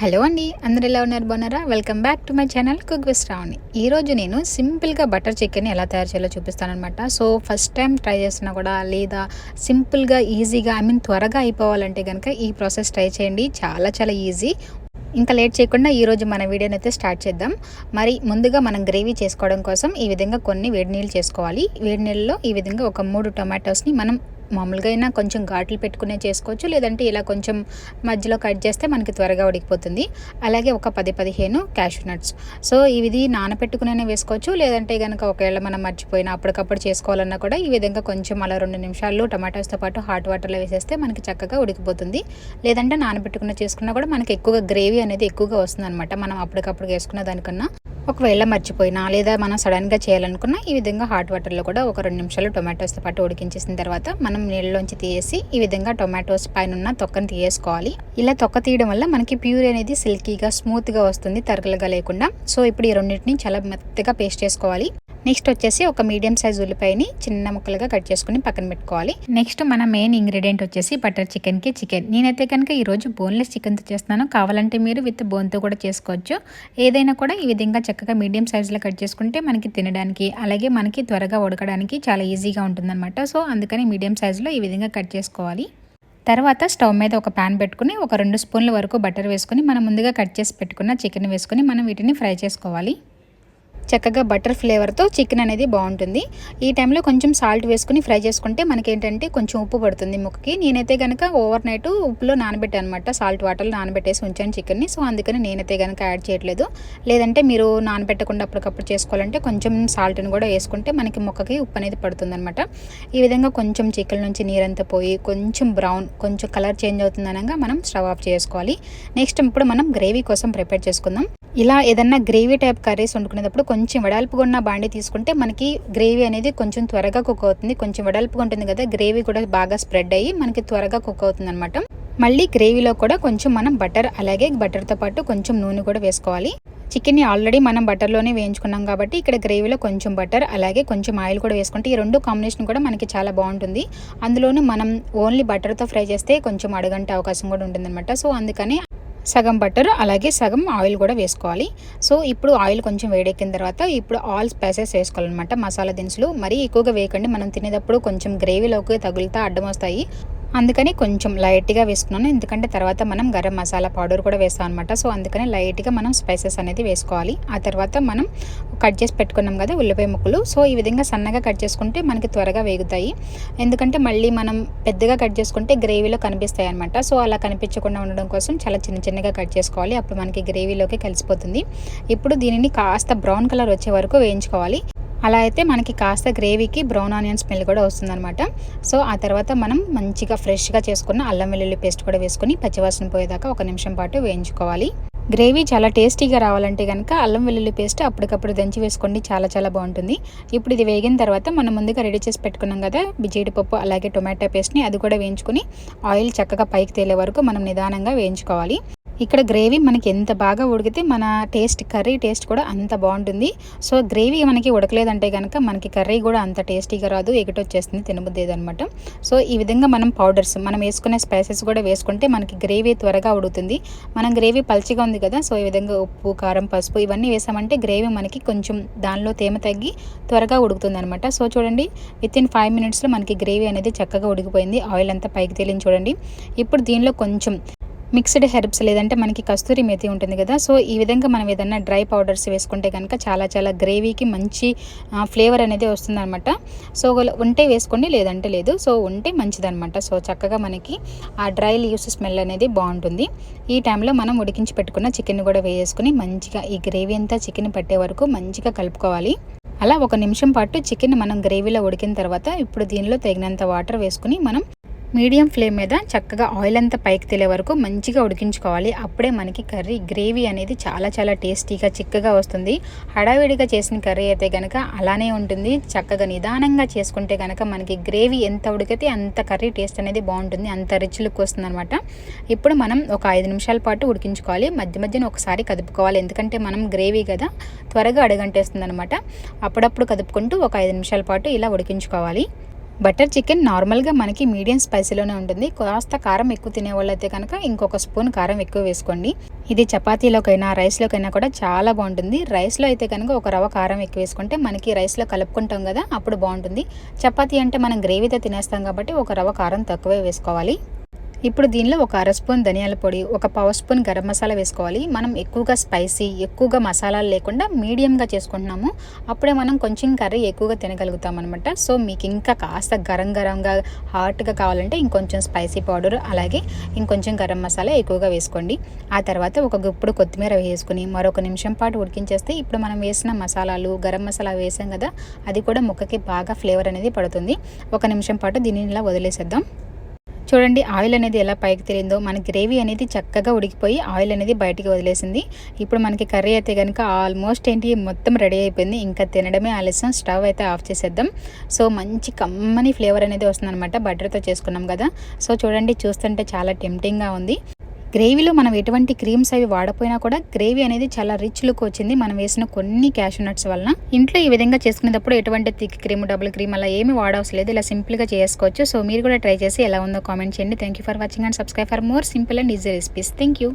Hello అండి అందరు ఎలా ఉన్నారు? బాగున్నారా? Welcome back to my channel cook with Ravani ఈరోజు నేను సింపుల్గా బటర్ చికెన్ ఎలా తయారు చేయాలో చూపిస్తానమాట సో ఫస్ట్ టైం ట్రై చేసినా కూడా లేదా సింపుల్గా ఈజీగా ఐ మీన్ త్వరగా అయిపోవాలంటే కనుక ఈ ప్రాసెస్ ట్రై చేయండి. చాలా చాలా ఈజీ ఇంకా లేట్ చేయకుండా ఈరోజు మన వీడియోని అయితే స్టార్ట్ చేద్దాం. మరి ముందుగా మనం గ్రేవీ చేసుకోవడం కోసం ఈ విధంగా కొన్ని వేడి నీళ్ళు చేసుకోవాలి. వేడి నీళ్ళలో ఈ విధంగా ఒక మూడు టొమాటోస్ని మనం మామూలుగా అయినా కొంచెం ఘాట్లు పెట్టుకునే చేసుకోవచ్చు లేదంటే ఇలా కొంచెం మధ్యలో కట్ చేస్తే మనకి త్వరగా ఉడికిపోతుంది. అలాగే ఒక పది పదిహేను క్యాషూ నట్స్. సో ఇవి నానపెట్టుకునే వేసుకోవచ్చు లేదంటే కనుక ఒకవేళ మనం మర్చిపోయినా అప్పటికప్పుడు చేసుకోవాలన్నా కూడా ఈ విధంగా కొంచెం అలా రెండు నిమిషాలు టమాటోస్తో పాటు హాట్ వాటర్లో వేసేస్తే మనకి చక్కగా ఉడికిపోతుంది. లేదంటే నానబెట్టుకున్న చేసుకున్నా కూడా మనకి ఎక్కువగా గ్రేవీ అనేది ఎక్కువగా వస్తుంది అనమాట మనం అప్పటికప్పుడు వేసుకున్న దానికన్నా. ఒకవేళ మర్చిపోయినా లేదా మనం సడన్గా చేయాలనుకున్నా ఈ విధంగా హాట్ వాటర్లో కూడా ఒక రెండు నిమిషాలు టొమాటోస్తో పాటు ఉడికించేసిన తర్వాత మనం నీళ్ళలోంచి తీసేసి ఈ విధంగా టొమాటోస్ పైన ఉన్న తొక్కను తీయేసుకోవాలి. ఇలా తొక్క తీయడం వల్ల మనకి ప్యూర్ అనేది సిల్కీగా స్మూత్గా వస్తుంది తరగలుగా లేకుండా. సో ఇప్పుడు ఈ రెండింటిని చాలా మెత్తగా పేస్ట్ చేసుకోవాలి. నెక్స్ట్ వచ్చేసి ఒక మీడియం సైజ్ ఉల్లిపాయని చిన్న ముక్కలుగా కట్ చేసుకుని పక్కన పెట్టుకోవాలి. నెక్స్ట్ మన మెయిన్ ఇంగ్రీడియంట్ వచ్చేసి బటర్ చికెన్కి చికెన్. నేనైతే కనుక ఈరోజు బోన్లెస్ చికెన్తో చేస్తున్నాను. కావాలంటే మీరు విత్ బోన్తో కూడా చేసుకోవచ్చు. ఏదైనా కూడా ఈ విధంగా చక్కగా మీడియం సైజులో కట్ చేసుకుంటే మనకి తినడానికి అలాగే మనకి త్వరగా ఉడకడానికి చాలా ఈజీగా ఉంటుందన్నమాట. సో అందుకని మీడియం సైజులో ఈ విధంగా కట్ చేసుకోవాలి. తర్వాత స్టవ్ మీద ఒక ప్యాన్ పెట్టుకుని ఒక రెండు స్పూన్ల వరకు బటర్ వేసుకొని మనం ముందుగా కట్ చేసి పెట్టుకున్న చికెన్ వేసుకుని మనం వీటిని ఫ్రై చేసుకోవాలి. చక్కగా బటర్ ఫ్లేవర్తో చికెన్ అనేది బాగుంటుంది. ఈ టైంలో కొంచెం సాల్ట్ వేసుకుని ఫ్రై చేసుకుంటే మనకి ఏంటంటే కొంచెం ఉప్పు పడుతుంది ముక్కకి. నేనైతే కనుక ఓవర్ నైట్ ఉప్పులో నానబెట్టాను అనమాట సాల్ట్ వాటర్లో నానబెట్టేసి ఉంచాను చికెన్ని. సో అందుకని నేనైతే కనుక యాడ్ చేయట్లేదు. లేదంటే మీరు నానబెట్టకుండా అప్పటికప్పుడు చేసుకోవాలంటే కొంచెం సాల్ట్ని కూడా వేసుకుంటే మనకి ముక్కకి ఉప్పు అనేది పడుతుంది అనమాట ఈ విధంగా కొంచెం చికెన్ నుంచి నీరంతా పోయి కొంచెం బ్రౌన్ కొంచెం కలర్ చేంజ్ అవుతుంది అనగా మనం స్టవ్ ఆఫ్ చేసుకోవాలి. నెక్స్ట్ ఇప్పుడు మనం గ్రేవీ కోసం ప్రిపేర్ చేసుకుందాం. ఇలా ఏదన్నా గ్రేవీ టైప్ కర్రీస్ వండుకునేటప్పుడు కొంచెం వెడల్పుగా ఉన్న బాండి తీసుకుంటే మనకి గ్రేవీ అనేది కొంచెం త్వరగా కుక్ అవుతుంది. కొంచెం వెడల్పుగా ఉంటుంది కదా గ్రేవీ కూడా బాగా స్ప్రెడ్ అయ్యి మనకి త్వరగా కుక్ అవుతుంది అనమాట మళ్ళీ గ్రేవీలో కూడా కొంచెం మనం బటర్ అలాగే బటర్తో పాటు కొంచెం నూనె కూడా వేసుకోవాలి. చికెన్ని ఆల్రెడీ మనం బటర్లోనే వేయించుకున్నాం కాబట్టి ఇక్కడ గ్రేవీలో కొంచెం బటర్ అలాగే కొంచెం ఆయిల్ కూడా వేసుకుంటే ఈ రెండు కాంబినేషన్ కూడా మనకి చాలా బాగుంటుంది. అందులోనూ మనం ఓన్లీ బటర్తో ఫ్రై చేస్తే కొంచెం అడగంటే అవకాశం కూడా ఉంటుందన్నమాట. సో అందుకని సగం బటర్ అలాగే సగం ఆయిల్ కూడా వేసుకోవాలి. సో ఇప్పుడు ఆయిల్ కొంచెం వేడెక్కిన తర్వాత ఇప్పుడు ఆల్ స్పైసెస్ వేసుకోవాలన్నమాట మసాలా దినుసులు. మరీ ఎక్కువగా వేయకండి మనం తినేటప్పుడు కొంచెం గ్రేవీలోకి తగులుతా అడ్డం వస్తాయి. అందుకని కొంచెం లైట్గా వేసుకున్నాను. ఎందుకంటే తర్వాత మనం గరం మసాలా పౌడర్ కూడా వేస్తాం అనమాట సో అందుకని లైట్గా మనం స్పైసెస్ అనేది వేసుకోవాలి. ఆ తర్వాత మనం కట్ చేసి పెట్టుకున్నాం కదా ఉల్లిపాయ ముక్కలు. సో ఈ విధంగా సన్నగా కట్ చేసుకుంటే మనకి త్వరగా వేగుతాయి. ఎందుకంటే మళ్ళీ మనం పెద్దగా కట్ చేసుకుంటే గ్రేవీలో కనిపిస్తాయి అనమాట సో అలా కనిపించకుండా ఉండడం కోసం చాలా చిన్న చిన్నగా కట్ చేసుకోవాలి. అప్పుడు మనకి గ్రేవీలోకి కలిసిపోతుంది. ఇప్పుడు దీనిని కాస్త బ్రౌన్ కలర్ వచ్చే వరకు వేయించుకోవాలి. అలా అయితే మనకి కాస్త గ్రేవీకి బ్రౌన్ ఆనియన్ స్మెల్ కూడా వస్తుందన్నమాట. సో ఆ తర్వాత మనం మంచిగా ఫ్రెష్గా చేసుకున్న అల్లం వెల్లుల్లి పేస్ట్ కూడా వేసుకొని పచ్చివాసన పోయేదాకా ఒక నిమిషం పాటు వేయించుకోవాలి. గ్రేవీ చాలా టేస్టీగా రావాలంటే కనుక అల్లం వెల్లుల్లి పేస్ట్ అప్పటికప్పుడు దంచి వేసుకోండి చాలా చాలా బాగుంటుంది. ఇప్పుడు ఇది వేగిన తర్వాత మనం ముందుగా రెడీ చేసి పెట్టుకున్నాం కదా జీడిపప్పు అలాగే టొమాటో పేస్ట్ని అది కూడా వేయించుకుని ఆయిల్ చక్కగా పైకి తేలే వరకు మనం నిదానంగా వేయించుకోవాలి. ఇక్కడ గ్రేవీ మనకి ఎంత బాగా ఉడికితే మన టేస్ట్ కర్రీ టేస్ట్ కూడా అంత బాగుంటుంది. సో గ్రేవీ మనకి ఉడకలేదంటే కనుక మనకి కర్రీ కూడా అంత టేస్టీగా రాదు. ఎగటొచ్చేస్తుంది వచ్చేస్తుంది సో ఈ విధంగా మనం పౌడర్స్ మనం వేసుకునే స్పైసెస్ కూడా వేసుకుంటే మనకి గ్రేవీ త్వరగా ఉడుకుతుంది. మనం గ్రేవీ పల్చిగా ఉంది కదా సో ఈ విధంగా ఉప్పు కారం పసుపు ఇవన్నీ వేసామంటే గ్రేవీ మనకి కొంచెం దానిలో తేమ తగ్గి త్వరగా ఉడుకుతుంది అనమాట సో చూడండి విత్ ఇన్ ఫైవ్ మినిట్స్లో మనకి గ్రేవీ అనేది చక్కగా ఉడికిపోయింది. ఆయిల్ అంతా పైకి తేలింది చూడండి. ఇప్పుడు దీనిలో కొంచెం మిక్స్డ్ హెర్బ్స్ లేదంటే మనకి కస్తూరి మెతి ఉంటుంది కదా. సో ఈ విధంగా మనం ఏదన్నా డ్రై పౌడర్స్ వేసుకుంటే కనుక చాలా చాలా గ్రేవీకి మంచి ఫ్లేవర్ అనేది వస్తుందన్నమాట. సో ఉంటే వేసుకోండి లేదంటే లేదు. సో ఉంటే మంచిదన్నమాట. సో చక్కగా మనకి ఆ డ్రై లీవ్స్ స్మెల్ అనేది బాగుంటుంది. ఈ టైంలో మనం ఉడికించి పెట్టుకున్న చికెన్ కూడా వేసుకుని మంచిగా ఈ గ్రేవీ అంతా చికెన్ పట్టే వరకు మంచిగా కలుపుకోవాలి. అలా ఒక నిమిషం పాటు చికెన్ మనం గ్రేవీలో ఉడికిన తర్వాత ఇప్పుడు దీనిలో తగినంత వాటర్ వేసుకుని మనం మీడియం ఫ్లేమ్ మీద చక్కగా ఆయిల్ అంతా పైకి తెలియ వరకు మంచిగా ఉడికించుకోవాలి. అప్పుడే మనకి కర్రీ గ్రేవీ అనేది చాలా చాలా టేస్టీగా చిక్కగా వస్తుంది. హడావిడిగా చేసిన కర్రీ అయితే కనుక అలానే ఉంటుంది. చక్కగా నిదానంగా చేసుకుంటే కనుక మనకి గ్రేవీ ఎంత ఉడికితే అంత కర్రీ టేస్ట్ అనేది బాగుంటుంది. అంత రిచ్ లుక్ వస్తుంది అనమాట ఇప్పుడు మనం ఒక ఐదు నిమిషాల పాటు ఉడికించుకోవాలి. మధ్య మధ్యన ఒకసారి కదుపుకోవాలి. ఎందుకంటే మనం గ్రేవీ కదా త్వరగా అడగంటేస్తుంది అనమాట అప్పుడప్పుడు కదుపుకుంటూ ఒక ఐదు నిమిషాల పాటు ఇలా ఉడికించుకోవాలి. బటర్ చికెన్ నార్మల్గా మనకి మీడియం స్పైసీలోనే ఉంటుంది. కాస్త కారం ఎక్కువ తినే వాళ్ళైతే కనుక ఇంకొక స్పూన్ కారం ఎక్కువ వేసుకోండి. ఇది చపాతీలోకైనా రైస్లోకైనా కూడా చాలా బాగుంటుంది. రైస్లో అయితే కనుక ఒక రవ కారం ఎక్కువ వేసుకుంటే మనకి రైస్లో కలుపుకుంటాం కదా అప్పుడు బాగుంటుంది. చపాతీ అంటే మనం గ్రేవీతో తినేస్తాం కాబట్టి ఒక రవ కారం తక్కువే వేసుకోవాలి. ఇప్పుడు దీనిలో ఒక అర స్పూన్ ధనియాల పొడి ఒక పావు స్పూన్ గరం మసాలా వేసుకోవాలి. మనం ఎక్కువగా స్పైసీ ఎక్కువగా మసాలాలు లేకుండా మీడియంగా చేసుకుంటున్నాము. అప్పుడే మనం కొంచెం కర్రీ ఎక్కువగా తినగలుగుతాం అనమాట సో మీకు ఇంకా కాస్త గరం గరంగా హాట్గా కావాలంటే ఇంకొంచెం స్పైసీ పౌడర్ అలాగే ఇంకొంచెం గరం మసాలా ఎక్కువగా వేసుకోండి. ఆ తర్వాత ఒక గుప్పుడు కొత్తిమీర వేసుకుని మరొక నిమిషం పాటు ఉడికించేస్తే ఇప్పుడు మనం వేసిన మసాలాలు గరం మసాలా వేసాం కదా అది కూడా ముక్కకి బాగా ఫ్లేవర్ అనేది పడుతుంది. ఒక నిమిషం పాటు దీనిని ఇలా వదిలేసేద్దాం. చూడండి ఆయిల్ అనేది ఎలా పైకి తేలిందో మన గ్రేవీ అనేది చక్కగా ఉడికిపోయి ఆయిల్ అనేది బయటికి వదిలేసింది. ఇప్పుడు మనకి కర్రీ అయితే కనుక ఆల్మోస్ట్ ఏంటి మొత్తం రెడీ అయిపోయింది. ఇంకా తినడమే ఆలస్యం. స్టవ్ అయితే ఆఫ్ చేసేద్దాం. సో మంచి కమ్మని ఫ్లేవర్ అనేది వస్తుందన్నమాట. బటర్తో చేసుకున్నాం కదా. సో చూడండి చూస్తుంటే చాలా టెంప్టింగ్గా ఉంది. గ్రేవీలో మనం ఎటువంటి క్రీమ్స్ అవి వాడపోయినా కూడా గ్రేవీ అనేది చాలా రిచ్ లుక్ వచ్చింది. మనం వేసిన కొన్ని క్యాష్ నట్స్ వలన. ఇంట్లో ఈ విధంగా చేసుకునేటప్పుడు ఎటువంటి థిక్ క్రీమ్ డబుల్ క్రీమ్ అలా ఏమి వాడవసరం లేదు ఇలా సింపుల్గా చేసుకోవచ్చు. సో మీరు కూడా ట్రై చేసి ఎలా ఉందో కామెంట్ చేయండి. Thank you for watching and subscribe for more simple and easy recipes thank you